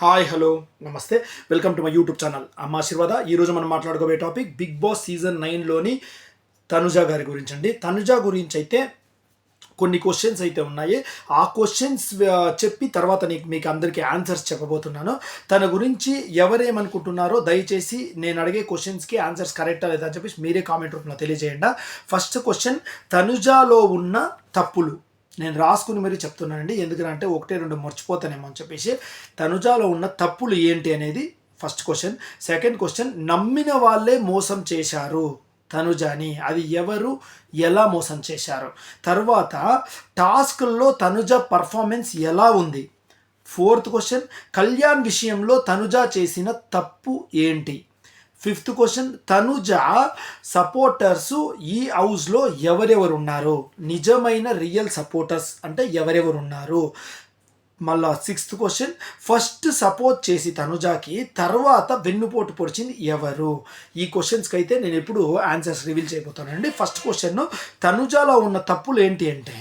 Hi hello నమస్తే. Welcome to my YouTube channel. అమ్మ ఆశీర్వాద. ఈరోజు మనం మాట్లాడుకోబోయే టాపిక్ బిగ్ బాస్ సీజన్ నైన్లోని తనుజా గారి గురించి అండి. తనుజా గురించి అయితే కొన్ని క్వశ్చన్స్ అయితే ఉన్నాయి. ఆ క్వశ్చన్స్ చెప్పి తర్వాత నీకు మీకు అందరికీ ఆన్సర్స్ చెప్పబోతున్నాను. తన గురించి ఎవరేమనుకుంటున్నారో దయచేసి నేను అడిగే క్వశ్చన్స్కి ఆన్సర్స్ కరెక్టా లేదా అని చెప్పేసి మీరే కామెంట్ రూపంలో తెలియజేయండి. ఫస్ట్ క్వశ్చన్ తనుజాలో ఉన్న తప్పులు. నేను రాసుకుని మరీ చెప్తున్నానండి. ఎందుకంటే ఒకటే రెండు మర్చిపోతానేమో అని చెప్పేసి తనుజాలో ఉన్న తప్పులు ఏంటి అనేది ఫస్ట్ క్వశ్చన్. సెకండ్ క్వశ్చన్ నమ్మిన వాళ్ళే మోసం చేశారు తనుజాని. అది ఎవరు? ఎలా మోసం చేశారు? తర్వాత టాస్క్లో తనుజ పర్ఫార్మెన్స్ ఎలా ఉంది? ఫోర్త్ క్వశ్చన్ కళ్యాణ్ విషయంలో తనుజ చేసిన తప్పు ఏంటి? ఫిఫ్త్ క్వశ్చన్ తనుజ సపోర్టర్స్ ఈ హౌస్లో ఎవరెవరు ఉన్నారు నిజమైన రియల్ సపోర్టర్స్ అంటే ఎవరెవరు ఉన్నారు మళ్ళా సిక్స్త్ క్వశ్చన్ ఫస్ట్ సపోర్ట్ చేసి తనుజాకి తర్వాత వెన్నుపోటు పొడిచింది ఎవరు? ఈ క్వశ్చన్స్కి అయితే నేను ఎప్పుడు ఆన్సర్స్ రివీల్ చేయబోతానండి ఫస్ట్ క్వశ్చన్ తనుజాలో ఉన్న తప్పులు ఏంటి అంటే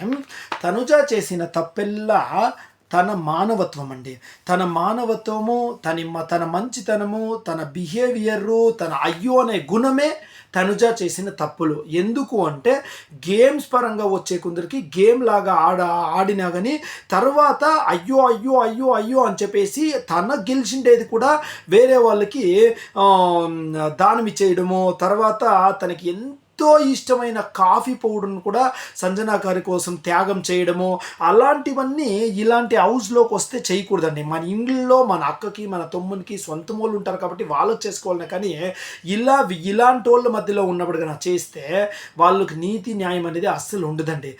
తనుజ చేసిన తప్పెల్లా తన మానవత్వం అండి తన మానవత్వము తన తన మంచితనము తన బిహేవియరు తన అయ్యో అనే గుణమే తనుజా చేసిన తప్పులు. ఎందుకు అంటే గేమ్స్ పరంగా వచ్చే కొందరికి గేమ్ లాగా ఆడ ఆడినా కానీ తర్వాత అయ్యో అయ్యో అయ్యో అయ్యో అని చెప్పేసి తన గెలిచిండేది కూడా వేరే వాళ్ళకి దానం ఇచ్చేయడము తర్వాత తనకి ఎంత ఎంతో ఇష్టమైన కాఫీ పౌడర్ను కూడా సంజనా గారి కోసం త్యాగం చేయడము అలాంటివన్నీ ఇలాంటి హౌస్లోకి వస్తే చేయకూడదండి. మన ఇంట్లో మన అక్కకి మన తమ్మునికి సొంత వాళ్ళు ఉంటారు కాబట్టి వాళ్ళకి చేసుకోవాలని కానీ ఇలా ఇలాంటి వాళ్ళ మధ్యలో ఉన్నప్పుడు కన్నా చేస్తే వాళ్ళకి నీతి న్యాయం అనేది అస్సలు ఉండదండి.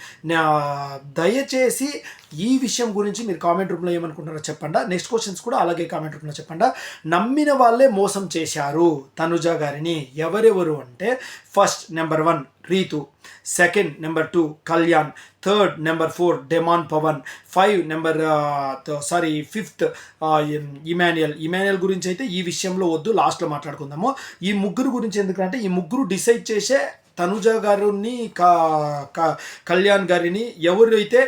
దయచేసి ఈ విషయం గురించి మీరు కామెంట్ రూపంలో ఏమనుకుంటున్నారో చెప్పండి. నెక్స్ట్ క్వశ్చన్స్ కూడా అలాగే కామెంట్ రూపంలో చెప్పండి. నమ్మిన వాళ్ళే మోసం చేశారు తనుజ గారిని. ఎవరెవరు అంటే first number one Rithu second number two Kalyan third number four Demon Pavan five number sorry fifth Emmanuel. Emmanuel గురించి అయితే ఈ విషయంలో వద్దు లాస్ట్లో మాట్లాడుకుందాము. ఈ ముగ్గురు గురించి ఎందుకంటే ఈ ముగ్గురు డిసైడ్ చేసే తనుజ గారిని కళ్యాణ్ గారిని ఎవరైతే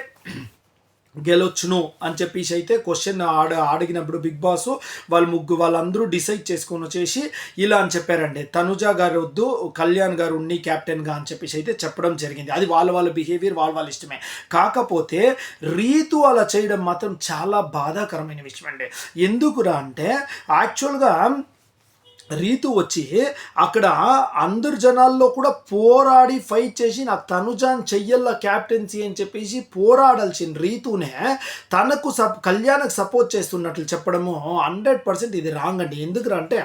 గెలొచ్చును అని చెప్పేసి అయితే క్వశ్చన్ ఆడ అడిగినప్పుడు బిగ్ బాస్ వాళ్ళు ముగ్గు వాళ్ళందరూ డిసైడ్ చేసుకొని వచ్చేసి ఇలా అని చెప్పారండి. తనుజ గారు వద్దు కళ్యాణ్ గారు ఉన్ని క్యాప్టెన్గా అని చెప్పేసి అయితే చెప్పడం జరిగింది. అది వాళ్ళ వాళ్ళ బిహేవియర్ వాళ్ళ వాళ్ళ ఇష్టమే. కాకపోతే రీతు అలా చేయడం మాత్రం చాలా బాధాకరమైన విషయం అండి ఎందుకురా అంటే యాక్చువల్గా రీతు వచ్చి అక్కడ అందరు జనాల్లో కూడా పోరాడి ఫైట్ చేసి నా తనుజాన్ చెయ్యల్ల క్యాప్టెన్సీ అని చెప్పేసి పోరాడాల్సిన రీతునే తనకు సప్ కళ్యాణకు సపోర్ట్ చేస్తున్నట్లు చెప్పడము హండ్రెడ్ పర్సెంట్ ఇది రాంగ్ అండి. ఎందుకు అంటే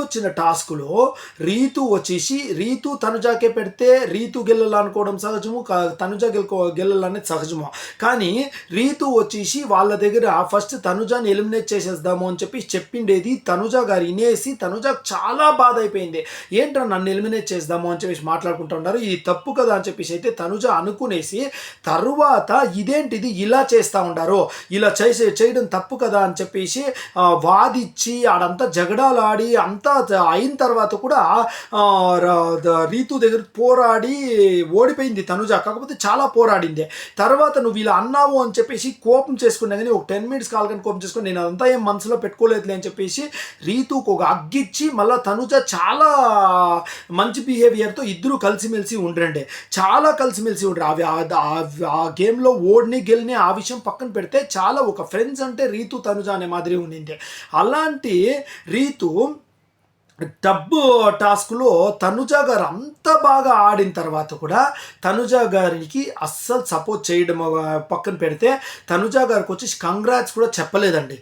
వచ్చిన టాస్క్లో రీతు వచ్చేసి రీతు తనుజాకే పెడితే రీతు గెల్లాలనుకోవడం సహజము తనుజ గెలుకో గెలలనేది సహజము. కానీ రీతు వచ్చేసి వాళ్ళ దగ్గర ఫస్ట్ తనుజాని ఎలిమినేట్ చేసేద్దాము అని చెప్పి చెప్పిండేది తనుజ గారు. వినేసి తనుజ చాలా బాధ అయిపోయింది ఏంటో నన్ను ఎలిమినేట్ చేద్దాము అని చెప్పేసి మాట్లాడుకుంటూ ఉన్నారు. ఇది తప్పు కదా అని చెప్పేసి అయితే తనుజ అనుకునేసి తరువాత ఇదేంటిది ఇలా చేస్తూ ఉండారు? ఇలా చేసే చేయడం తప్పు కదా అని చెప్పేసి వాదిచ్చి ఆడంతా జగడాలు అంతా అయిన తర్వాత కూడా రీతు దగ్గర పోరాడి ఓడిపోయింది తనుజ. కాకపోతే చాలా పోరాడింది. తర్వాత నువ్వు ఇలా అన్నావు అని చెప్పేసి కోపం చేసుకున్నా కానీ ఒక టెన్ మినిట్స్ కాల్ కానీ కోపం చేసుకుని నేను అదంతా ఏం మనసులో పెట్టుకోలేదులే అని చెప్పేసి రీతుకు ఒక అగ్గిచ్చి మళ్ళీ తనుజ చాలా మంచి బిహేవియర్తో ఇద్దరు కలిసిమెలిసి ఉండరండి. చాలా కలిసిమెలిసి ఉండరు. అవి ఆ గేమ్లో ఓడిని గెలిని ఆ విషయం పక్కన పెడితే చాలా ఒక ఫ్రెండ్స్ అంటే రీతు తనుజ అనే మాదిరి ఉండింది. అలాంటి రీతు డబ్బు టాస్క్లో తనుజ గారు అంత బాగా ఆడిన తర్వాత కూడా తనుజ గారికి అస్సలు సపోర్ట్ చేయడం పక్కన పెడితే తనుజ గారికి వచ్చి కంగ్రాట్స్ కూడా చెప్పలేదండి.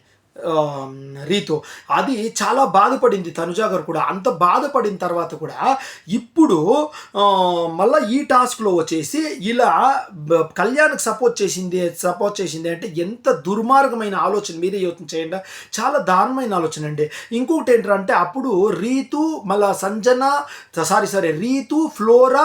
రీతు. అది చాలా బాధపడింది తనుజా గారు కూడా. అంత బాధపడిన తర్వాత కూడా ఇప్పుడు మళ్ళీ ఈ టాస్క్లో వచ్చేసి ఇలా కళ్యాణ్కి సపోర్ట్ చేసింది సపోర్ట్ చేసింది అంటే ఎంత దుర్మార్గమైన ఆలోచన. మీరే యోచన చేయండి. చాలా దారుణమైన ఆలోచన అండి. ఇంకొకటి ఏంటంటే అప్పుడు రీతు మళ్ళా Sanjana sorry sorry Ritu flora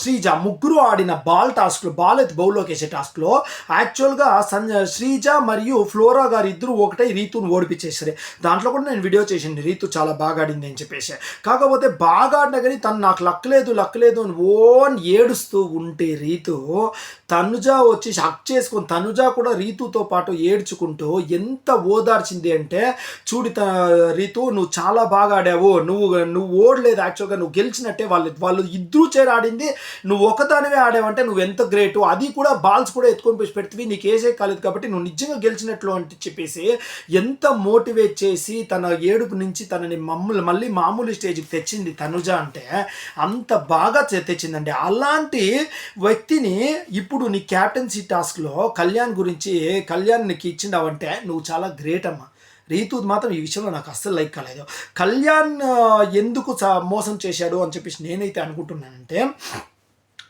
Sreeja ముగ్గురు ఆడిన బాల్ టాస్క్లో బాల్ అయితే బౌల్లోకి వేసే టాస్క్లో యాక్చువల్గా సంజ శ్రీజ మరియు ఫ్లోరా గారు ఇద్దరు ఒకటే రీతును ఓడిపించేసరి దాంట్లో కూడా నేను వీడియో చేసింది రీతు చాలా బాగా ఆడింది అని చెప్పేసి. కాకపోతే బాగా ఆడినా కానీ తను నాకు లక్కలేదు లక్కలేదు అని ఓన్ ఏడుస్తూ ఉంటే రీతు తనుజ వచ్చి హక్ చేసుకొని తనుజ కూడా రీతుతో పాటు ఏడ్చుకుంటూ ఎంత ఓదార్చింది అంటే చూడి త రీతు నువ్వు చాలా బాగా ఆడావు నువ్వు నువ్వు ఓడలేదు యాక్చువల్గా నువ్వు గెలిచినట్టే వాళ్ళు వాళ్ళు ఇద్దరు చేరి ఆడింది నువ్వు ఒకదానివే ఆడావంటే నువ్వు ఎంత గ్రేట్ అది కూడా బాల్స్ కూడా ఎత్తుకొని పోయి పెడితే నీకు ఏసే కాలేదు కాబట్టి నువ్వు నిజంగా గెలిచినట్లు అంటే చెప్పేసి ఎంత మోటివేట్ చేసి తన ఏడుపు నుంచి తనని మమ్మల్ని మళ్ళీ మామూలు స్టేజ్కి తెచ్చింది తనుజ అంటే అంత బాగా తెచ్చిందండి. అలాంటి వ్యక్తిని ఇప్పుడు నీ క్యాప్టెన్సీ టాస్క్లో కళ్యాణ్ గురించి కళ్యాణ్ నీకు ఇచ్చిండావంటే నువ్వు చాలా గ్రేట్ అమ్మా. రీతు మాత్రం ఈ విషయంలో నాకు అస్సలు లైక్ కాలేదు. కళ్యాణ్ ఎందుకు మోసం చేశాడు అని చెప్పేసి నేనైతే అనుకుంటున్నానంటే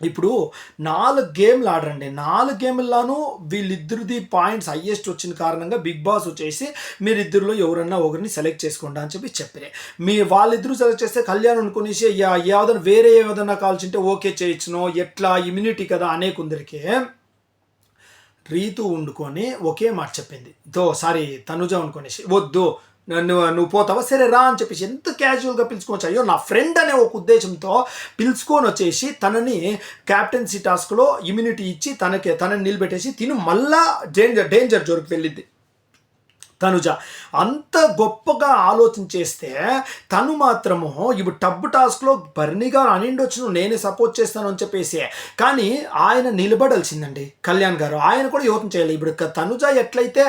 ఇప్పుడు నాలుగు గేమ్లు ఆడరండి నాలుగు గేమ్లలోనూ వీళ్ళిద్దరిది పాయింట్స్ హయ్యెస్ట్ వచ్చిన కారణంగా బిగ్ బాస్ వచ్చేసి మీరిద్దరిలో ఎవరన్నా ఒకరిని సెలెక్ట్ చేసుకోండి అని చెప్పి చెప్పిరే. మీ వాళ్ళిద్దరూ సెలెక్ట్ చేస్తే కళ్యాణ్ అనుకునేసి యా- ఏదైనా వేరే ఏదైనా కాల్చింటే ఓకే చేయొచ్చునో ఎట్లా ఇమ్యూనిటీ కదా అనే కొందరికి రీతు వండుకొని ఒకే మాట చెప్పింది. దో సారీ తనుజ వండుకొనేసి వద్దు నన్ను నువ్వు పోతావా? సరే రా అని చెప్పేసి ఎంత క్యాజువల్గా పిలుచుకోవచ్చు అయ్యో నా ఫ్రెండ్ అనే ఒక ఉద్దేశంతో పిలుచుకొని వచ్చేసి తనని క్యాప్టెన్సీ టాస్క్లో ఇమ్యూనిటీ ఇచ్చి తనకి తనని నిలబెట్టేసి తిను మళ్ళా డేంజర్ డేంజర్ జోరుకు వెళ్ళింది తనుజ. అంత గొప్పగా ఆలోచించేస్తే తను మాత్రము ఇప్పుడు టబ్ టాస్క్లో బర్నీ గారు అనిండొచ్చును నేనే సపోర్ట్ చేస్తాను అని చెప్పేసి. కానీ ఆయన నిలబడాల్సిందండి కళ్యాణ్ గారు. ఆయన కూడా యోచన చేయాలి. ఇప్పుడు తనుజ ఎట్లయితే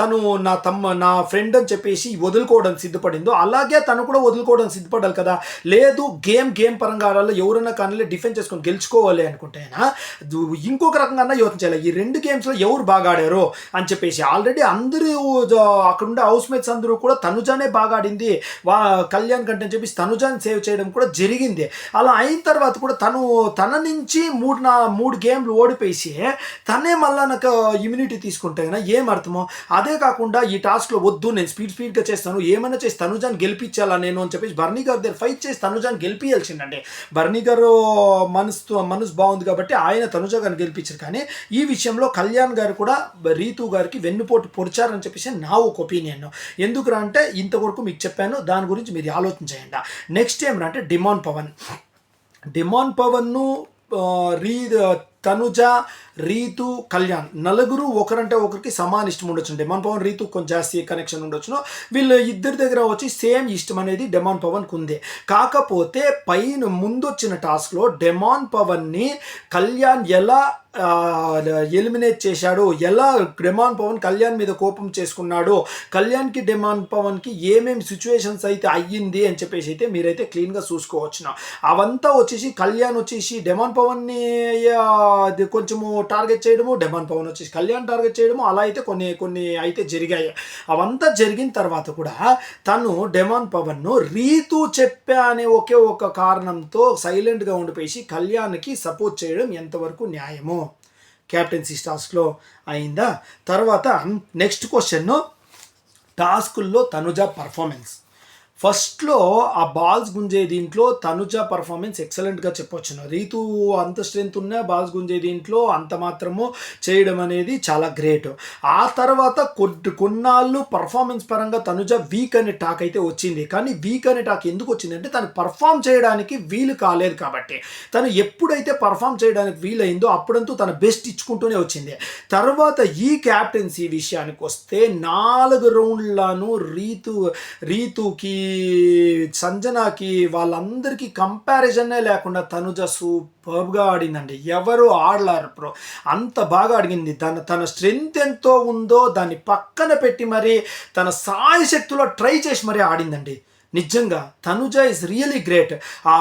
తను నా తమ్మ నా ఫ్రెండ్ అని చెప్పేసి వదులుకోవడం సిద్ధపడిందో అలాగే తను కూడా వదులుకోవడం సిద్ధపడాలి కదా. లేదు గేమ్ గేమ్ పరంగా ఆడాలి. ఎవరైనా కానీ డిఫెన్స్ చేసుకొని గెలుచుకోవాలి అనుకుంటే ఇంకొక రకంగా యోచన చేయాలి. ఈ రెండు గేమ్స్లో ఎవరు బాగా ఆడారో అని చెప్పేసి. ఆల్రెడీ అందరూ అక్కడ ఉండే హౌస్ మేట్స్ అందరూ కూడా తనుజానే బాగా ఆడింది. వా కళ్యాణ్ కంటే అని చెప్పేసి తనుజాని సేవ్ చేయడం కూడా జరిగింది. అలా అయిన తర్వాత కూడా తను తన నుంచి మూడు నా మూడు గేమ్లు ఓడిపోయి తనే మళ్ళా నాకు ఇమ్యూనిటీ తీసుకుంటే కదా ఏం అర్థమో? అదే కాకుండా ఈ టాస్క్లో వద్దు నేను స్పీడ్ స్పీడ్గా చేస్తాను ఏమైనా చేసి తనుజాని గెలిపించాలా నేను అని చెప్పేసి బర్నీ గారి దగ్గర ఫైట్ చేసి తనుజాని గెలిపించాల్సిందండి బర్నీ గారు మనసు మనసు బాగుంది కాబట్టి ఆయన తనుజ గారిని గెలిపించారు. కానీ ఈ విషయంలో కళ్యాణ్ గారు కూడా రీతు గారికి వెన్నుపోటు పొడిచారని చెప్పేసి నా ఒక ఒపీనియన్ ఎందుకురా అంటే ఇంతవరకు మీకు చెప్పాను దాని గురించి మీరు ఆలోచన చేయండి. నెక్స్ట్ ఏమరా అంటే డిమాన్ పవన్ డిమాన్ పవన్ను రీ తనుజ రీతు కళ్యాణ్. నలుగురు ఒకరంటే ఒకరికి సమాన ఇష్టం ఉండొచ్చు డెమాన్ పవన్ రీతు కొంచెం జాస్తి కనెక్షన్ ఉండొచ్చును. వీళ్ళు ఇద్దరి దగ్గర వచ్చి సేమ్ ఇష్టం అనేది డెమాన్ పవన్కి ఉంది కాకపోతే పైన ముందొచ్చిన టాస్క్లో డెమాన్ పవన్ని కళ్యాణ్ ఎలా ఎలిమినేట్ చేశాడు ఎలా డెమాన్ పవన్ కళ్యాణ్ మీద కోపం చేసుకున్నాడు కళ్యాణ్కి డెమాన్ పవన్కి ఏమేమి సిచ్యువేషన్స్ అయితే అయ్యింది అని చెప్పేసి అయితే మీరైతే క్లీన్గా చూసుకోవచ్చున. అవంతా వచ్చేసి కళ్యాణ్ వచ్చేసి డెమాన్ పవన్ని కొంచెము టార్గెట్ చేయడము డెమాన్ పవన్ వచ్చేసి కళ్యాణ్ టార్గెట్ చేయడము అలా అయితే కొన్ని కొన్ని అయితే జరిగాయి. అవంతా జరిగిన తర్వాత కూడా తను డెమాన్ పవన్ను రీతు చెప్పా అనే ఒకే ఒక కారణంతో సైలెంట్గా ఉండిపోయి కళ్యాణ్కి సపోర్ట్ చేయడం ఎంతవరకు న్యాయము? క్యాప్టెన్సీ టాస్క్లో అయిందా? తర్వాత నెక్స్ట్ క్వశ్చన్ టాస్కుల్లో తనుజ పర్ఫార్మెన్స్ ఫస్ట్లో ఆ బాల్స్ గుంజే దీంట్లో తనుజ పర్ఫార్మెన్స్ ఎక్సలెంట్గా చెప్పొచ్చును. రీతు అంత స్ట్రెంత్ ఉన్న బాల్స్ గుంజే దీంట్లో అంత మాత్రము చేయడం అనేది చాలా గ్రేట్ ఆ తర్వాత కొద్ది కొన్నాళ్ళు పర్ఫార్మెన్స్ పరంగా తనుజ వీక్ అనే టాక్ అయితే వచ్చింది. కానీ వీక్ అనే టాక్ ఎందుకు వచ్చిందంటే తను పర్ఫామ్ చేయడానికి వీలు కాలేదు కాబట్టి. తను ఎప్పుడైతే పర్ఫామ్ చేయడానికి వీలైందో అప్పుడంతా తన బెస్ట్ ఇచ్చుకుంటూనే వచ్చింది. తర్వాత ఈ క్యాప్టెన్సీ విషయానికి వస్తే నాలుగు రౌండ్లను రీతు రీతుకి సంజనాకి వాళ్ళందరికీ కంపారిజన్నే లేకుండా తనుజ సూపర్గా ఆడిందండి. ఎవరు ఆడలేరు ప్రో అంత బాగా అడిగింది తన తన స్ట్రెంగ్త్ ఎంతో ఉందో దాన్ని పక్కన పెట్టి మరి తన సాయి శక్తిలో ట్రై చేసి మరీ ఆడిందండి. నిజంగా తనుజ ఇస్ రియలీ గ్రేట్ ఆ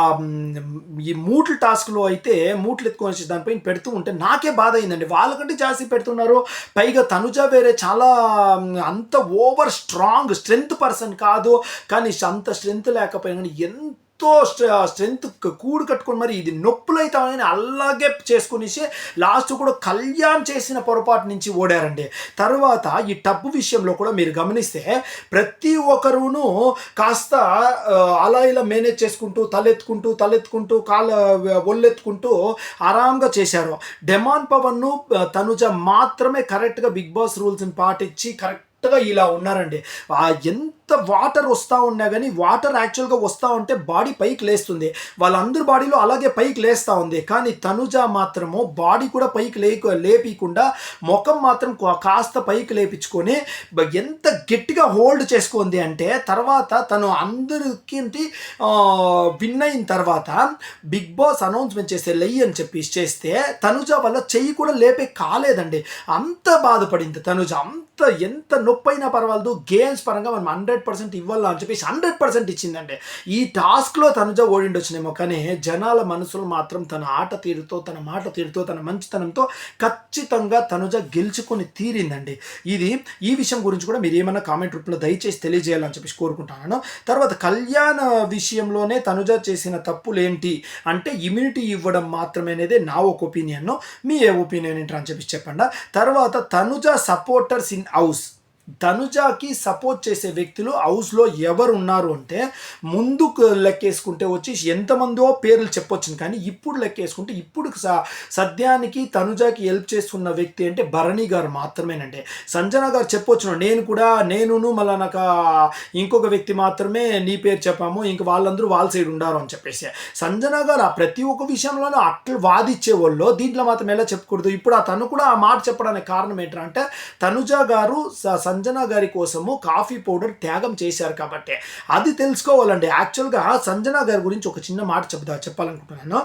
ఈ మూట్ల టాస్క్లో అయితే మూట్లు ఎత్తుకొని దానిపైన పెడుతూ ఉంటే నాకే బాధ అయిందండి. వాళ్ళకంటే జాస్తి పెడుతున్నారు. పైగా తనుజ వేరే చాలా అంత ఓవర్ స్ట్రాంగ్ స్ట్రెంగ్త్ పర్సన్ కాదు. కానీ అంత స్ట్రెంగ్త్ లేకపోయినా కానీ ఎంతో స్ట్రెంత్ కూడు కట్టుకొని మరి ఇది నొప్పులు అలాగే చేసుకునేసి లాస్ట్ కూడా కళ్యాణ్ చేసిన పొరపాటు నుంచి ఓడారండి. తర్వాత ఈ టబ్బు విషయంలో కూడా మీరు గమనిస్తే ప్రతి ఒక్కరును కాస్త అలా ఇలా మేనేజ్ చేసుకుంటూ తలెత్తుకుంటూ తలెత్తుకుంటూ కాళ్ళ ఒళ్ళెత్తుకుంటూ ఆరాంగా చేశారు. డెమాన్ పవన్ను తనుజ మాత్రమే కరెక్ట్గా బిగ్ బాస్ రూల్స్ని పాటించి కరెక్ట్ కరెక్ట్గా ఇలా ఉన్నారండి. ఎంత ఎంత వాటర్ వస్తూ ఉన్నా కానీ వాటర్ యాక్చువల్గా వస్తూ ఉంటే బాడీ పైకి లేస్తుంది. వాళ్ళందరి బాడీలో అలాగే పైకి లేస్తూ ఉంది. కానీ తనుజ మాత్రము బాడీ కూడా పైకి లేక లేపకుండా ముఖం మాత్రం కాస్త పైకి లేపించుకొని ఎంత గట్టిగా హోల్డ్ చేసుకుంది అంటే తర్వాత తను అందరికీ విన్ అయిన తర్వాత బిగ్ బాస్ అనౌన్స్మెంట్ చేస్తే లెయ్యి అని చెప్పి చేస్తే తనుజ వల్ల చెయ్యి కూడా లేపే కాలేదండి. అంత బాధపడింది తనుజ. అంత ఎంత నొప్పైనా పర్వాలేదు. గేమ్స్ పరంగా మనం హండ్రెడ్ హండ్రెడ్ పర్సెంట్ ఇవ్వాలా అని చెప్పేసి హండ్రెడ్ పర్సెంట్ ఇచ్చిందండి. ఈ టాస్క్లో తనుజ ఓడిండొచ్చినేమో కానీ జనాల మనసులు మాత్రం తన ఆట తీరుతో తన మాట తీరుతో తన మంచితనంతో ఖచ్చితంగా తనుజ గెలుచుకొని తీరిందండి. ఇది ఈ విషయం గురించి కూడా మీరు ఏమైనా కామెంట్ రూపంలో దయచేసి తెలియజేయాలని చెప్పేసి కోరుకుంటున్నాను. తర్వాత కళ్యాణ విషయంలోనే తనుజ చేసిన తప్పులు ఏంటి అంటే ఇమ్యూనిటీ ఇవ్వడం మాత్రమే అనేది నా ఒక ఒపీనియన్ మీ ఏ ఒపీనియన్ ఏంటో అని చెప్పేసి చెప్పండి. తర్వాత తనుజ సపోర్టర్స్ ఇన్ హౌస్. తనుజాకి సపోర్ట్ చేసే వ్యక్తులు హౌస్లో ఎవరు ఉన్నారు అంటే ముందుకు లెక్కేసుకుంటే వచ్చి ఎంతమందో పేర్లు చెప్పొచ్చు కానీ ఇప్పుడు లెక్కేసుకుంటే ఇప్పుడు స- సద్యానికి తనుజాకి హెల్ప్ చేస్తున్న వ్యక్తి అంటే భరణి గారు మాత్రమేనండి. సంజన గారు చెప్పొచ్చును నేను కూడా నేనును మళ్ళీ నాకు ఇంకొక వ్యక్తి మాత్రమే నీ పేరు చెప్పాము ఇంక వాళ్ళందరూ వాళ్ళ సైడ్ ఉండారు అని చెప్పేసి. సంజన గారు ఆ ప్రతి ఒక్క విషయంలోనూ అట్లా వాదిచ్చే వాళ్ళు దీంట్లో మాత్రం ఎలా చెప్పకూడదు. ఇప్పుడు ఆ తను కూడా ఆ మాట చెప్పడానికి కారణం ఏంటంటే తనుజ గారు స- సంజన గారి కోసము కాఫీ పౌడర్ త్యాగం చేశారు కాబట్టి. అది తెలుసుకోవాలండి. యాక్చువల్గా సంజన గారి గురించి ఒక చిన్న మాట చెప్తా చెప్పాలనుకుంటున్నాను.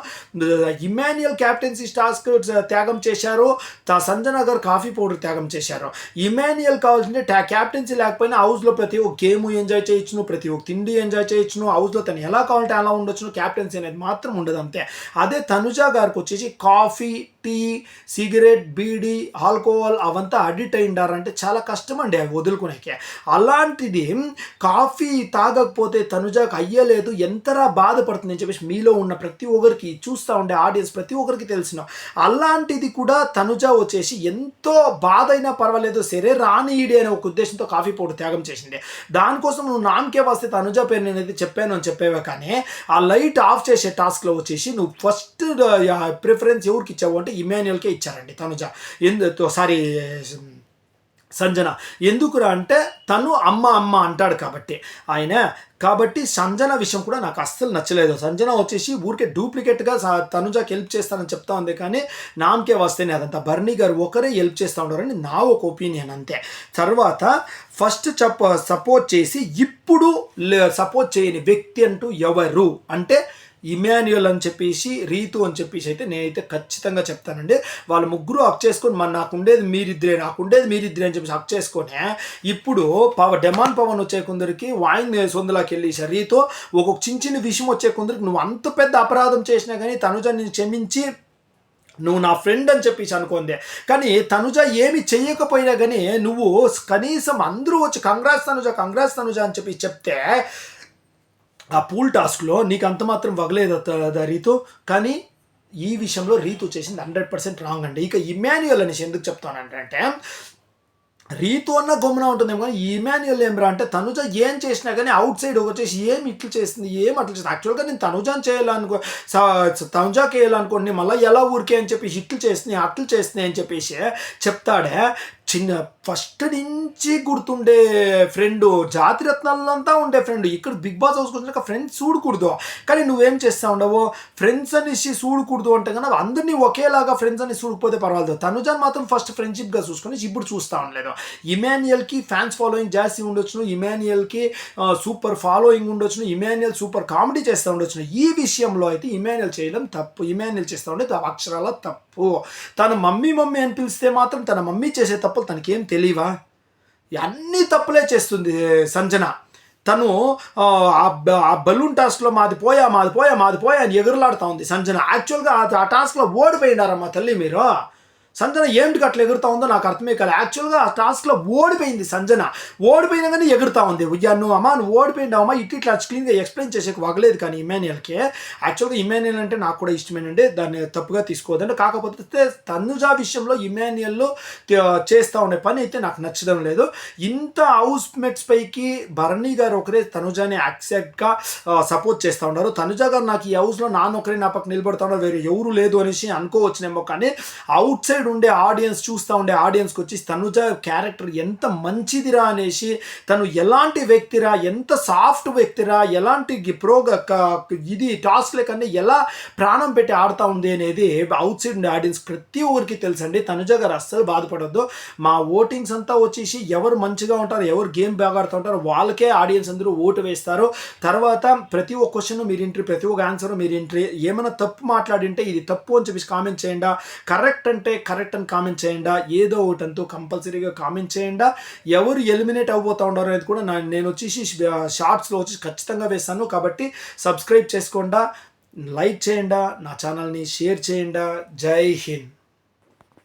ఇమాన్యుయల్ క్యాప్టెన్సీ టాస్క్ త్యాగం చేశారు. తా సంజన గారు కాఫీ పౌడర్ త్యాగం చేశారు. ఇమాన్యుయల్ కావాల్సింటే ట్యా క్యాప్టెన్సీ లేకపోయినా హౌస్లో ప్రతి ఒక్క గేమ్ ఎంజాయ్ చేయొచ్చును ప్రతి ఒక్క తిండి ఎంజాయ్ చేయొచ్చును. హౌస్లో తను ఎలా కావాలంటే అలా ఉండొచ్చును. క్యాప్టెన్సీ అనేది మాత్రం ఉండదు అంతే. అదే తనుజ గారికి వచ్చేసి coffee tea cigarette beedi alcohol అవంతా అడిక్ట్ అయిండారంటే చాలా కష్టం అండి అవి వదులుకునేకే. అలాంటిది కాఫీ తాగకపోతే తనుజాకు అయ్యలేదు ఎంతరా బాధపడుతుంది అని చెప్పేసి మీలో ఉన్న ప్రతి ఒక్కరికి చూస్తూ ఉండే ఆడియన్స్ ప్రతి ఒక్కరికి తెలిసిన. అలాంటిది కూడా తనుజ వచ్చేసి ఎంతో బాధ అయినా పర్వాలేదు సరే రానియడి అనే ఒక ఉద్దేశంతో కాఫీ పౌడర్ త్యాగం చేసింది. దానికోసం నువ్వు నామకే వస్తే తనుజ పేరు నేను అయితే చెప్పాను అని చెప్పేవే కానీ ఆ లైట్ ఆఫ్ చేసే టాస్క్లో వచ్చేసి నువ్వు ఫస్ట్ ప్రిఫరెన్స్ ఎవరికి ఇచ్చావు అంటే ఇమాన్యుయల్కే ఇచ్చారండి తనుజ. ఎందు సారీ సంజన. ఎందుకురా అంటే తను అమ్మ అమ్మ అంటాడు కాబట్టి. ఆయన కాబట్టి సంజన విషయం కూడా నాకు అస్సలు నచ్చలేదు. సంజన వచ్చేసి ఊరికే డూప్లికేట్గా తనుజాకి హెల్ప్ చేస్తానని చెప్తా ఉంది కానీ నామకే వస్తేనే అదంతా. బర్నీ గారు ఒకరే హెల్ప్ చేస్తూ ఉన్నారని నా ఒక ఒపీనియన్ అంతే. తర్వాత ఫస్ట్ చెప్ప సపోర్ట్ చేసి ఇప్పుడు సపోర్ట్ చేయని వ్యక్తి అంటూ ఎవరు? అంటే ఇమాన్యుయల్ అని చెప్పేసి రీతు అని చెప్పేసి అయితే నేనైతే ఖచ్చితంగా చెప్తానండి. వాళ్ళ ముగ్గురు అప్ చేసుకొని మన నాకు ఉండేది మీరిద్దరే నాకు ఉండేది మీరిద్దరే అని చెప్పేసి అప్ చేసుకొని ఇప్పుడు పవన్ డెమాన్ పవన్ వచ్చే కొందరికి వాయిన్ సొందలాకి వెళ్ళేసి రీతో ఒక్కొక్క చిన్న చిన్న విషయం వచ్చే కొందరికి నువ్వు అంత పెద్ద అపరాధం చేసినా కానీ తనుజ నేను క్షమించి నువ్వు నా ఫ్రెండ్ అని చెప్పేసి అనుకుంది. కానీ తనుజ ఏమి చేయకపోయినా కానీ నువ్వు కనీసం అందరూ వచ్చి కంగ్రాస్ తనుజ కంగ్రాస్ తనుజ అని చెప్పి చెప్తే ఆ పూల్ టాస్క్లో నీకు అంత మాత్రం వగలేదు త- రీతు. కానీ ఈ విషయంలో రీతు చేసింది హండ్రెడ్ పర్సెంట్ రాంగ్ అండి. ఇక ఇమాన్యుయల్ అనేసి ఎందుకు చెప్తానంటే రీతు అన్న గమ్మున ఉంటుందేమో కానీ ఇమాన్యుయల్ ఏం రా అంటే తనుజ ఏం చేసినా కానీ అవుట్ సైడ్ వచ్చేసి ఏం ఇట్లు చేసింది ఏం అట్లా చేస్తుంది యాక్చువల్గా నేను తనుజాని చేయాలనుకో తనుజాకి వేయాలనుకోండి మళ్ళీ ఎలా ఊరికే అని చెప్పి ఇట్లు చేస్తున్నాయి అట్లు చేస్తున్నాయి అని చెప్పేసి చెప్తాడే. చిన్న ఫస్ట్ నుంచి గుర్తుండే ఫ్రెండ్ జాతి రత్నాలంతా ఉండే ఫ్రెండ్ ఇక్కడ బిగ్ బాస్ హౌస్కి వచ్చినాక ఫ్రెండ్స్ చూడకూడదు. కానీ నువ్వేం చేస్తా ఉండవు? ఫ్రెండ్స్ అనేసి చూడకూడదు అంటే కానీ అందరినీ ఒకేలాగా ఫ్రెండ్స్ అని చూడకపోతే పర్వాలేదు. తనుజాన్ మాత్రం ఫస్ట్ ఫ్రెండ్షిప్గా చూసుకొని ఇప్పుడు చూస్తా ఉండలేదు. ఇమాన్యుయల్కి ఫ్యాన్స్ ఫాలోయింగ్ జాస్తి ఉండొచ్చును. ఇమాన్యుయల్కి సూపర్ ఫాలోయింగ్ ఉండొచ్చును. ఇమాన్యుయల్ సూపర్ కామెడీ చేస్తూ ఉండొచ్చును. ఈ విషయంలో అయితే ఇమాన్యుయల్ చేయడం తప్పు. ఇమాన్యుయల్ చేస్తూ ఉండే అక్షరాల తప్పు. తన మమ్మీ మమ్మీ అని పిలిస్తే మాత్రం తన మమ్మీ చేసే తప్పులు తనకేం తెలియవా? అన్ని తప్పులే చేస్తుంది సంజన. తను ఆ, బలూన్ టాస్క్లో మాది పోయా మాది పోయా మాది పోయా అని ఎగురులాడుతూ ఉంది సంజన. యాక్చువల్గా ఆ టాస్క్లో ఓడిపోయినారమ్మా తల్లి మీరు. సంజన ఏంటికి అట్లా ఎగురుతా ఉందో నాకు అర్థమే కాదు యాక్చువల్గా ఆ టాస్క్లో ఓడిపోయింది సంజన. ఓడిపోయినా కానీ ఎగురుతా ఉంది. ఉయ్యా నువ్వు అమ్మా నువ్వు ఓడిపోయినావమ్మా ఇటు ఇట్లా క్లీన్గా ఎక్స్ప్లెయిన్ చేసేకి వగలేదు కానీ ఇమాన్యుయల్కి. యాక్చువల్గా ఇమాన్యుయల్ అంటే నాకు కూడా ఇష్టమేనండి. దాన్ని తప్పుగా తీసుకోవద్దండి. కాకపోతే తనుజా విషయంలో ఇమాన్యుయల్ చేస్తూ ఉండే పని అయితే నాకు నచ్చడం లేదు. ఇంత హౌస్ మేట్స్ పైకి భరణి గారు ఒకరే తనుజాని యాక్సెప్ట్గా సపోర్ట్ చేస్తూ ఉన్నారు. తనుజా గారు నాకు ఈ హౌస్లో నాన్న ఒకరే నా పక్క నిలబడతా ఉన్నారు. వేరే ఎవరు లేదు అనేసి అనుకోవచ్చునేమో కానీ అవుట్ సైడ్ సైడ్ ఉండే ఆడియన్స్ చూస్తూ ఉండే ఆడియన్స్కి వచ్చి తనుజ క్యారెక్టర్ ఎంత మంచిదిరా అనేసి తను ఎలాంటి వ్యక్తిరా ఎంత సాఫ్ట్ వ్యక్తిరా ఎలాంటి ప్రోగ ఇది టాస్క్ కన్నా ఎలా ప్రాణం పెట్టి ఆడుతూ ఉంది అనేది అవుట్ సైడ్ ఉండే ఆడియన్స్ ప్రతి ఒక్కరికి తెలుసండి. తనుజ గారు అస్సలు బాధపడద్దు. మా ఓటింగ్స్ అంతా వచ్చేసి ఎవరు మంచిగా ఉంటారు ఎవరు గేమ్ బాగా ఆడుతూ ఉంటారు వాళ్ళకే ఆడియన్స్ అందరూ ఓటు వేస్తారు. తర్వాత ప్రతి ఒక్క క్వశ్చన్ మీరు ఇంట్రీ ప్రతి ఒక్క ఆన్సర్ మీరు ఇంట్రీ ఏమైనా తప్పు మాట్లాడింటే ఇది తప్పు అని చెప్పేసి కామెంట్ చేయండి. కరెక్ట్ అంటే కరెక్ట్ అని కామెంట్ చేయండా? ఏదో ఒకటి అంటూ కంపల్సరీగా కామెంట్ చేయండా? ఎవరు ఎలిమినేట్ అవబోతా ఉన్నారు అనేది కూడా నా- నేను వచ్చేసి షార్ట్స్లో వచ్చి ఖచ్చితంగా వేస్తాను. కాబట్టి సబ్స్క్రైబ్ చేసుకోండా లైక్ చేయండా నా ఛానల్ని షేర్ చేయండా. జై హింద్.